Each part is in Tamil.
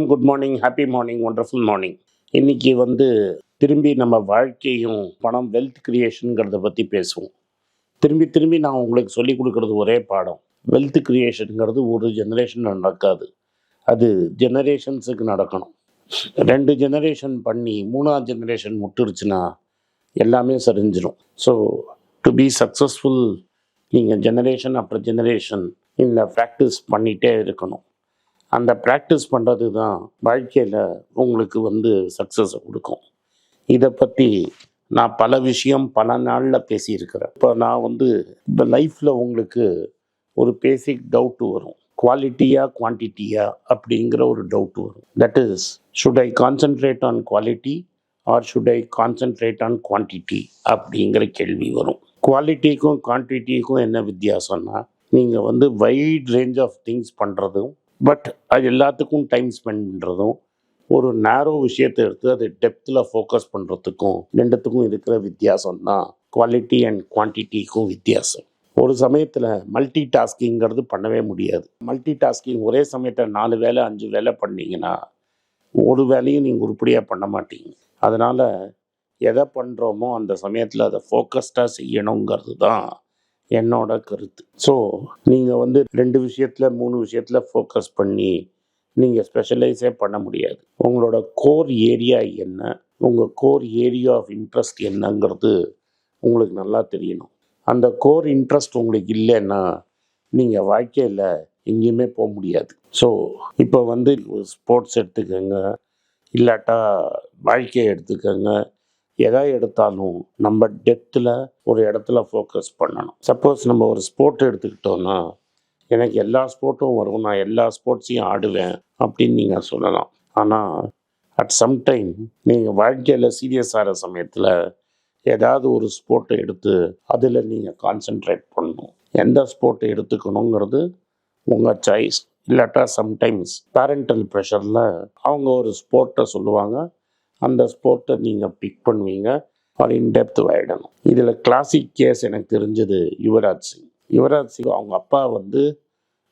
வணக்கம் good morning happy morning wonderful morning இன்றைக்கி வந்து திரும்பி நம்ம வாழ்க்கையும் பணம் வெல்த் கிரியேஷனுங்கிறத பற்றி பேசுவோம். திரும்பி திரும்பி நான் உங்களுக்கு சொல்லிக் கொடுக்குறது ஒரே பாடம். வெல்த் கிரியேஷனுங்கிறது ஒரு ஜெனரேஷன் நடக்காது. அது ஜெனரேஷன்ஸுக்கு நடக்கணும். ரெண்டு ஜெனரேஷன் பண்ணி மூணாவது ஜெனரேஷன் முட்டுருச்சுன்னா எல்லாமே சரிஞ்சிடும் ஸோ டு பி சக்ஸஸ்ஃபுல் நீங்கள் ஜெனரேஷன் அப்புறம் ஜெனரேஷன் இந்த ப்ராக்டிஸ் பண்ணிகிட்டே இருக்கணும். அந்த ப்ராக்டிஸ் பண்ணுறது தான் வாழ்க்கையில் உங்களுக்கு வந்து சக்ஸஸை கொடுக்கும். இதை பற்றி நான் பல விஷயம் பல நாளில் பேசியிருக்கிறேன். இப்போ நான் வந்து இப்போ லைஃப்பில் உங்களுக்கு ஒரு பேசிக் டவுட் வரும். குவாலிட்டியா குவான்டிட்டியா அப்படிங்கிற ஒரு டவுட் வரும். That is should I concentrate on quality or should I concentrate on quantity அப்படிங்கிற கேள்வி வரும். குவாலிட்டிக்கும் குவான்டிட்டிக்கும் என்ன வித்தியாசம்னா நீங்கள் வந்து வைட் ரேஞ்ச் ஆஃப் திங்ஸ் பண்ணுறதும் பட் அது எல்லாத்துக்கும் டைம் ஸ்பெண்ட் பண்ணுறதும் ஒரு நேரோ விஷயத்தை எடுத்து அதை டெப்த்தில் ஃபோக்கஸ் பண்ணுறதுக்கும் ரெண்டுத்துக்கும் இருக்கிற வித்தியாசம் தான் குவாலிட்டி அண்ட் குவான்டிட்டிக்கும் வித்தியாசம். ஒரு சமயத்தில் மல்டி டாஸ்கிங்கிறது பண்ணவே முடியாது. மல்டி டாஸ்கிங் ஒரே சமயத்தில் நாலு வேலை அஞ்சு வேலை பண்ணிங்கன்னா ஒரு வேலையும் நீங்கள் உருப்படியாக பண்ண மாட்டீங்க. அதனால் எதை பண்ணுறோமோ அந்த சமயத்தில் அதை ஃபோக்கஸ்டாக செய்யணுங்கிறது தான் என்னோட கருத்து. ஸோ நீங்கள் வந்து ரெண்டு விஷயத்தில் மூணு விஷயத்தில் ஃபோக்கஸ் பண்ணி நீங்கள் ஸ்பெஷலைஸே பண்ண முடியாது. உங்களோட கோர் ஏரியா என்ன? உங்கள் கோர் ஏரியா ஆஃப் இன்ட்ரெஸ்ட் என்னங்கிறது உங்களுக்கு நல்லா தெரியணும். அந்த கோர் இன்ட்ரெஸ்ட் உங்களுக்கு இல்லைன்னா நீங்கள் வாழ்க்கையில் எங்கேயுமே போக முடியாது. ஸோ இப்போ வந்து ஸ்போர்ட்ஸ் எடுத்துக்கோங்க. இல்லாட்டா வாழ்க்கையை எடுத்துக்கோங்க. எதை எடுத்தாலும் நம்ம டெப்த்தில் ஒரு இடத்துல ஃபோக்கஸ் பண்ணணும். சப்போஸ் நம்ம ஒரு ஸ்போர்ட் எடுத்துக்கிட்டோன்னா எனக்கு எல்லா ஸ்போர்ட்டும் வரும். நான் எல்லா ஸ்போர்ட்ஸையும் ஆடுவேன் அப்படின்னு நீங்கள் சொல்லலாம். ஆனால் அட் சம்டைம் நீங்கள் வாழ்க்கையில் சீரியஸ் ஆகிற சமயத்தில் ஏதாவது ஒரு ஸ்போர்ட்டை எடுத்து அதில் நீங்கள் கான்சென்ட்ரேட் பண்ணணும். எந்த ஸ்போர்ட்டை எடுத்துக்கணுங்கிறது உங்கள் சாய்ஸ் இல்லாட்டா சம்டைம்ஸ் பேரண்டல் ப்ரெஷரில் அவங்க ஒரு ஸ்போர்ட்டை சொல்லுவாங்க. அந்த ஸ்போர்ட்டை நீங்கள் பிக் பண்ணுவீங்க. ஃபார் இன்டெப்த் ஆகிடணும் இதில் கிளாசிக் கேஸ் எனக்கு தெரிஞ்சது யுவராஜ் சிங். யுவராஜ் சிங் அவங்க அப்பா வந்து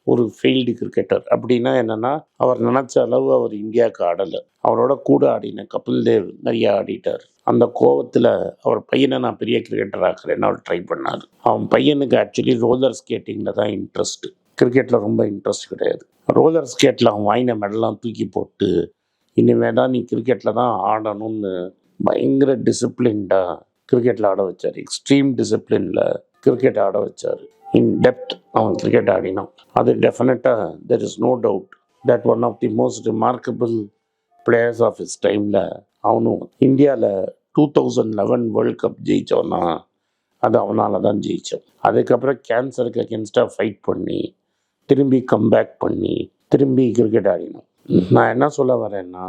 ஒரு ஃபீல்டு கிரிக்கெட்டர் அப்படின்னா என்னென்னா அவர் நினச்ச அளவு அவர் இந்தியாவுக்கு ஆடலை. அவரோட கூட ஆடின கபில் தேவ் நிறையா ஆடிட்டார். அந்த கோவத்தில் அவர் பையனை நான் பெரிய கிரிக்கெட்டர் ஆக்குறேன்னு அவர் ட்ரை பண்ணார். அவன் பையனுக்கு ஆக்சுவலி ரோலர் ஸ்கேட்டிங்கில் தான் இன்ட்ரெஸ்ட்டு கிரிக்கெட்டில் ரொம்ப இன்ட்ரெஸ்ட் கிடையாது. ரோலர் ஸ்கேட்டில் அவன் வாங்கின மெடலாம் தூக்கி போட்டு இனிமேல் தான் நீ கிரிக்கெட்டில் தான் ஆடணும்னு பயங்கர டிசிப்ளின்டாக கிரிக்கெட்டில் ஆட வச்சார். எக்ஸ்ட்ரீம் டிசிப்ளினில் கிரிக்கெட் ஆட வச்சார். இன் டெப்த் அவன் கிரிக்கெட் ஆடினான். அது டெஃபினட்டாக there is no doubt that one of the most remarkable players of his டைமில் அவனும் இந்தியாவில் two thousand eleven world cup ஜெயித்தோன்னா அது அவனால் தான் ஜெயித்தோம் அதுக்கப்புறம் கேன்சருக்கு அகேன்ஸ்டாக ஃபைட் பண்ணி திரும்பி கம்பேக் பண்ணி திரும்பி கிரிக்கெட் ஆடினோம் நான் என்ன சொல்ல வரேன்னா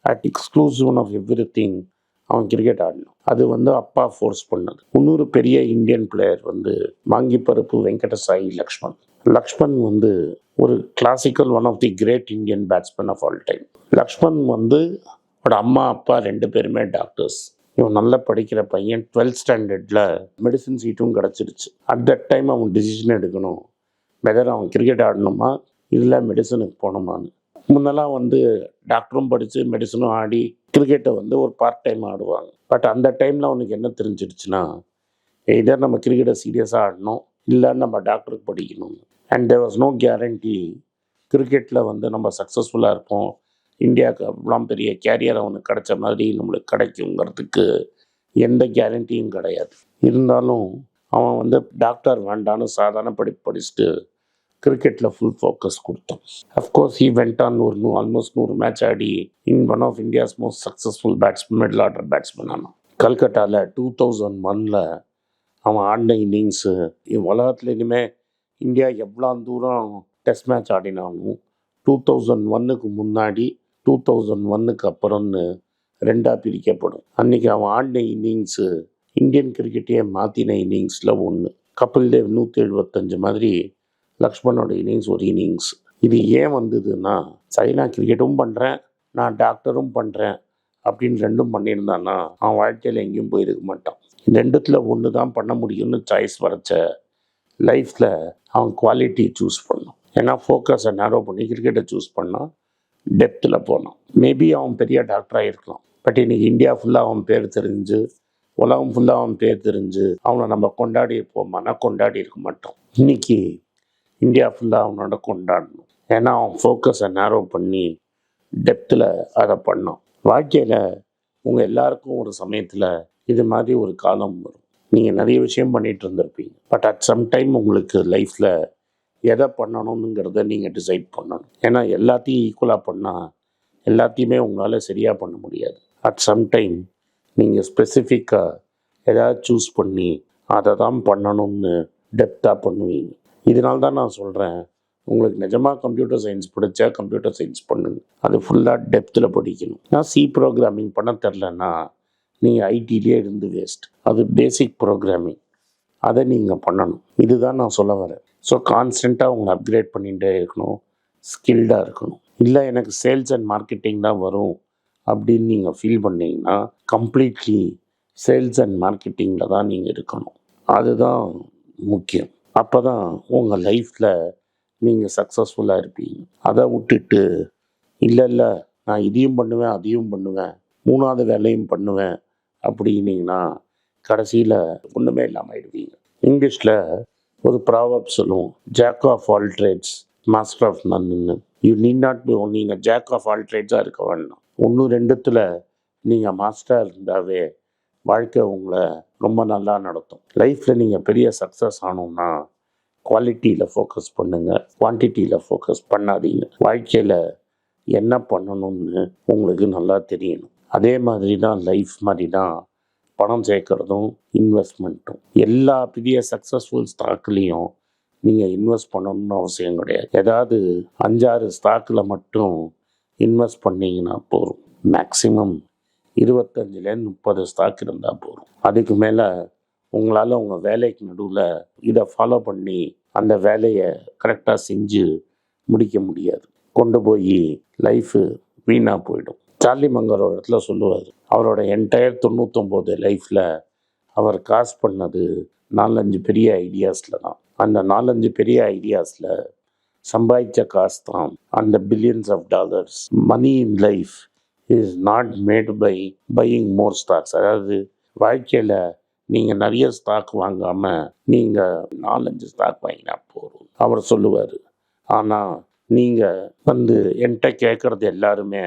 at exclusive of everything அவன் கிரிக்கெட் ஆடணும். அது வந்து அப்பா ஃபோர்ஸ் பண்ணது. இன்னொரு பெரிய இந்தியன் பிளேயர் வந்து வாங்கி பருப்பு வெங்கடசாயி லக்ஷ்மண். லக்ஷ்மண் வந்து ஒரு classical one of the great Indian batsman of all time Laxman வந்து அவட அம்மா அப்பா ரெண்டு பேருமே டாக்டர்ஸ் இவன் நல்லா படிக்கிற பையன் டுவெல்த் ஸ்டாண்டர்டில் மெடிசன் சீட்டும் கிடச்சிருச்சு. அட் தட் டைம் அவன் டிசிஷன் எடுக்கணும். வெதர் அவன் கிரிக்கெட் ஆடணுமா இல்லை மெடிசனுக்கு போகணுமான்னு. முன்னெல்லாம் வந்து டாக்டரும் படித்து மெடிசனும் ஆடி கிரிக்கெட்டை வந்து ஒரு பார்ட் டைம் ஆடுவாங்க. பட் அந்த டைமில் அவனுக்கு என்ன தெரிஞ்சிடுச்சுன்னா எதர் நம்ம கிரிக்கெட்டை சீரியஸாக ஆடணும் இல்லை நம்ம டாக்டருக்கு படிக்கணும். And there was no guarantee கிரிக்கெட்டில் வந்து நம்ம சக்ஸஸ்ஃபுல்லாக இருப்போம். இந்தியாவுக்கு அவ்வளோ பெரிய கேரியர் அவனுக்கு கிடைச்ச மாதிரி நம்மளுக்கு கிடைக்குங்கிறதுக்கு எந்த கேரண்டியும் கிடையாது. இருந்தாலும் அவன் வந்து டாக்டர் வேண்டான்னு சாதாரண படிப்பு படிச்சுட்டு கிரிக்கெட்டில் ஃபுல் ஃபோக்கஸ் கொடுத்தோம். Of course he went on ஒரு நூ ஆல்மோஸ்ட் நூறு match Aadi in one of India's most successful batsman middle order batsman ஆனால் கல்கட்டாவில் டூ தௌசண்ட் ஒனில் அவன் ஆடின இன்னிங்ஸு உலகத்தில் இனிமேல் இந்தியா எவ்வளோ தூரம் டெஸ்ட் மேட்ச் ஆடினாலும் டூ தௌசண்ட் ஒன்னுக்கு முன்னாடி டூ தௌசண்ட் ஒன்னுக்கு அப்புறம்னு ரெண்டாக பிரிக்கப்படும். அன்றைக்கி அவன் ஆடின இன்னிங்ஸு இந்தியன் கிரிக்கெட்டையே மாற்றின இன்னிங்ஸில் ஒன்று கபில் தேவ் நூற்றி எழுபத்தஞ்சு மாதிரி லக்ஷ்மணோட இன்னிங்ஸ் ஒரு இன்னிங்ஸ் இது ஏன் வந்ததுன்னா சரி நான் கிரிக்கெட்டும் பண்ணுறேன் நான் டாக்டரும் பண்ணுறேன் அப்படின்னு ரெண்டும் பண்ணியிருந்தான்னா அவன் வாழ்க்கையில் எங்கேயும் போயிருக்க மாட்டான். ரெண்டுத்தில் ஒன்று தான் பண்ண முடியும்னு சாய்ஸ் வரைச்ச லைஃப்பில் அவன் குவாலிட்டி சூஸ் பண்ணும் ஏன்னா ஃபோக்கஸை நேரோ பண்ணி கிரிக்கெட்டை சூஸ் பண்ணால் டெப்த்தில் போனான். மேபி அவன் பெரிய டாக்டராக இருக்கலாம். பட் இன்னைக்கு இந்தியா ஃபுல்லாக அவன் பேர் தெரிஞ்சு உலகம் ஃபுல்லாக அவன் பேர் தெரிஞ்சு அவனை நம்ம கொண்டாடி போமானா கொண்டாடி இருக்க மாட்டோம். இன்னைக்கு இந்தியா ஃபுல்லாக அவனோட கொண்டாடணும். ஏன்னா அவன் ஃபோக்கஸை நேரோ பண்ணி டெப்த்தில் அதை பண்ணான். வாழ்க்கையில் உங்கள் எல்லாருக்கும் ஒரு சமயத்தில் இது மாதிரி ஒரு காலம் வரும். நீங்கள் நிறைய விஷயம் பண்ணிகிட்டு இருந்திருப்பீங்க. பட் அட் சம் டைம் உங்களுக்கு லைஃப்பில் எதை பண்ணணுங்கிறத நீங்கள் டிசைட் பண்ணணும். ஏன்னா எல்லாத்தையும் ஈக்குவலாக பண்ணால் எல்லாத்தையுமே உங்களால் சரியாக பண்ண முடியாது. அட் சம் டைம் நீங்கள் ஸ்பெசிஃபிக்காக எதாவது சூஸ் பண்ணி அதை தான் பண்ணணும்னு டெப்த்தாக பண்ணுவீங்க. இதனால தான் நான் சொல்கிறேன் உங்களுக்கு நிஜமாக கம்ப்யூட்டர் சயின்ஸ் பிடிச்சா கம்ப்யூட்டர் சயின்ஸ் பண்ணுங்க. அது ஃபுல்லாக டெப்த்தில் படிக்கணும். நான் சி ப்ரோக்ராமிங் பண்ண தெரிலன்னா நீங்கள் ஐடியிலே இருந்து வேஸ்ட் அது பேசிக் ப்ரோக்ராமிங் அதை நீங்கள் பண்ணணும். இதுதான் நான் சொல்ல வரேன். ஸோ கான்ஸ்டண்ட்டாக உங்களை அப்கிரேட் பண்ணிகிட்டே இருக்கணும். ஸ்கில்டாக இருக்கணும். இல்லை எனக்கு சேல்ஸ் அண்ட் மார்க்கெட்டிங் தான் வரும் அப்படின்னு நீங்கள் ஃபீல் பண்ணீங்கன்னா கம்ப்ளீட்லி சேல்ஸ் அண்ட் மார்க்கெட்டிங்கில் தான் நீங்கள் இருக்கணும். அதுதான் முக்கியம். அப்போ தான் உங்கள் லைஃப்பில் நீங்கள் சக்ஸஸ்ஃபுல்லாக இருப்பீங்க. அதை விட்டுட்டு இல்லை இல்லை நான் இதையும் பண்ணுவேன் அதையும் பண்ணுவேன் மூணாவது வேலையும் பண்ணுவேன் அப்படின்னீங்கன்னா கடைசியில் ஒன்றுமே இல்லாமல் ஆயிடுவீங்க. இங்கிலீஷில் ஒரு ப்ராவப் சொல்லுவோம் jack of all trades master of none you need not be நீங்கள் ஜாக் ஆஃப் ஆல் ட்ரேட்ஸாக இருக்க வேண்டாம். ஒன்று ரெண்டுத்தில் நீங்கள் மாஸ்டராக இருந்தாவே வாழ்க்கை உங்களை ரொம்ப நல்லா நடத்தும். லைஃப்பில் நீங்கள் பெரிய சக்ஸஸ் ஆனோம்னா குவாலிட்டியில் ஃபோக்கஸ் பண்ணுங்கள் குவான்டிட்டியில் ஃபோக்கஸ் பண்ணாதீங்க. வாழ்க்கையில் என்ன பண்ணணும்னு உங்களுக்கு நல்லா தெரியணும். அதே மாதிரி தான் லைஃப் மாதிரி தான் பணம் சேர்க்குறதும் இன்வெஸ்ட்மெண்ட்டும் எல்லா பெரிய சக்ஸஸ்ஃபுல் ஸ்டாக்லேயும் நீங்கள் இன்வெஸ்ட் பண்ணணும்னு அவசியம் கிடையாது. ஏதாவது அஞ்சாறு ஸ்டாக்கில் மட்டும் இன்வெஸ்ட் பண்ணிங்கன்னா போதும். மேக்ஸிமம் இருபத்தஞ்சிலேருந்து முப்பது ஸ்டாக் இருந்தால் போதும். அதுக்கு மேலே உங்களால் உங்கள் வேலைக்கு நடுவில் இதை ஃபாலோ பண்ணி அந்த வேலையை கரெக்டாக செஞ்சு முடிக்க முடியாது. கொண்டு போய் லைஃபு வீணாக போயிடும். சார்லி மங்கர் ஒரு இடத்துல சொல்லுவார் அவரோட என்டையர் தொண்ணூத்தொம்போது லைஃப்பில் அவர் காசு பண்ணது நாலஞ்சு பெரிய ஐடியாஸில் தான். அந்த நாலஞ்சு பெரிய ஐடியாஸில் சம்பாதிச்ச காசு தான் அந்த billions of dollars money in life is not made by buying more stocks அதாவது வாழ்க்கையில் நீங்கள் நிறைய ஸ்டாக் வாங்காமல் நீங்கள் நாலஞ்சு ஸ்டாக் வாங்கினா போதும். அவர் சொல்லுவார். ஆனால் நீங்கள் வந்து என்கிட்ட கேட்குறது எல்லாருமே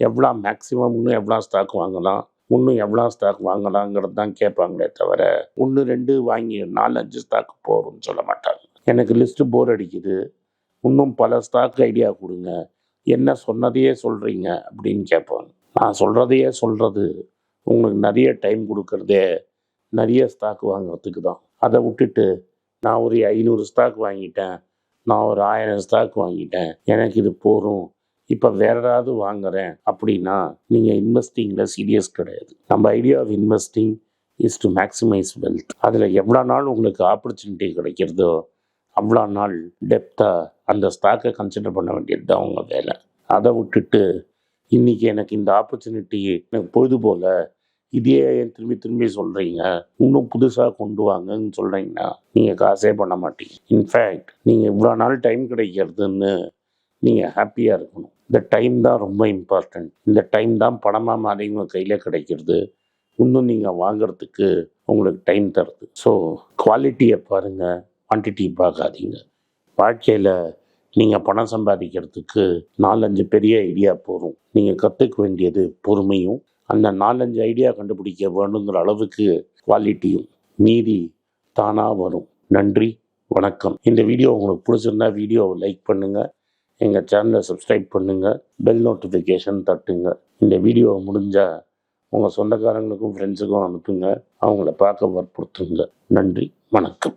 எவ்வளோ மேக்ஸிமம் இன்னும் எவ்வளோ ஸ்டாக் வாங்கலாம்? இன்னும் எவ்வளோ ஸ்டாக் வாங்கலாங்கிறது தான் கேட்பாங்களே தவிர ஒன்று ரெண்டு வாங்கி நாலஞ்சு ஸ்டாக் போகிறோம்னு சொல்ல மாட்டாங்க. எனக்கு லிஸ்ட்டு போர் அடிக்குது. இன்னும் பல ஸ்டாக் ஐடியா கொடுங்க. என்ன சொன்னதையே சொல்கிறீங்க அப்படின்னு கேட்பாங்க. நான் சொல்கிறதையே சொல்கிறது உங்களுக்கு நிறைய டைம் கொடுக்கறதே நிறைய ஸ்டாக் வாங்குறதுக்கு தான். அதை விட்டுட்டு நான் ஒரு ஐநூறு ஸ்டாக் வாங்கிட்டேன். நான் ஒரு ஆயிரம் ஸ்டாக் வாங்கிட்டேன். எனக்கு இது போதும். இப்போ வேற ஏதாவது வாங்குறேன் அப்படின்னா நீங்கள் இன்வெஸ்டிங்கில் சீரியஸ் கிடையாது. நம்ம idea of investing is to maximise wealth அதில் எவ்வளோ நாள் உங்களுக்கு ஆப்பர்ச்சுனிட்டி கிடைக்கிறதோ அவ்வளோ நாள் டெப்த்தாக அந்த ஸ்டாக்கை கன்சிடர் பண்ண வேண்டியது தான் அவங்க வேலை. அதை விட்டுட்டு இன்றைக்கி எனக்கு இந்த ஆப்பர்ச்சுனிட்டி எனக்கு பொழுது போல் இதையே ஏன் திரும்பி திரும்பி சொல்கிறீங்க இன்னும் புதுசாக கொண்டு வாங்கன்னு சொல்கிறீங்கன்னா நீங்கள் காசே பண்ண மாட்டீங்க. இன்ஃபேக்ட் நீங்கள் இவ்வளோ நாள் டைம் கிடைக்கிறதுன்னு நீங்கள் ஹாப்பியாக இருக்கணும். இந்த டைம் தான் ரொம்ப இம்பார்ட்டண்ட் இந்த டைம் தான் பணமாக மாறி உங்கள் கையில் கிடைக்கிறது. இன்னும் நீங்கள் வாங்கிறதுக்கு உங்களுக்கு டைம் தருது. ஸோ குவாலிட்டியை பாருங்கள் குவான்டிட்டி பார்க்காதீங்க. வாழ்க்கையில் நீங்கள் பணம் சம்பாதிக்கிறதுக்கு நாலஞ்சு பெரிய ஐடியா போகும் நீங்கள் கற்றுக்க வேண்டியது பொறுமையும் அந்த நாலஞ்சு ஐடியா கண்டுபிடிக்க வேணுங்கிற அளவுக்கு குவாலிட்டியும் மீதி தானாக வரும். நன்றி வணக்கம். இந்த வீடியோ உங்களுக்கு பிடிச்சிருந்தா வீடியோவை லைக் பண்ணுங்கள் எங்கள் சேனலை சப்ஸ்கிரைப் பண்ணுங்கள் பெல் நோட்டிஃபிகேஷன் தட்டுங்க. இந்த வீடியோ முடிஞ்சால் உங்கள் சொந்தக்காரங்களுக்கும் ஃப்ரெண்ட்ஸுக்கும் அனுப்புங்க. அவங்கள பார்க்க வற்புறுத்துங்க. நன்றி வணக்கம்.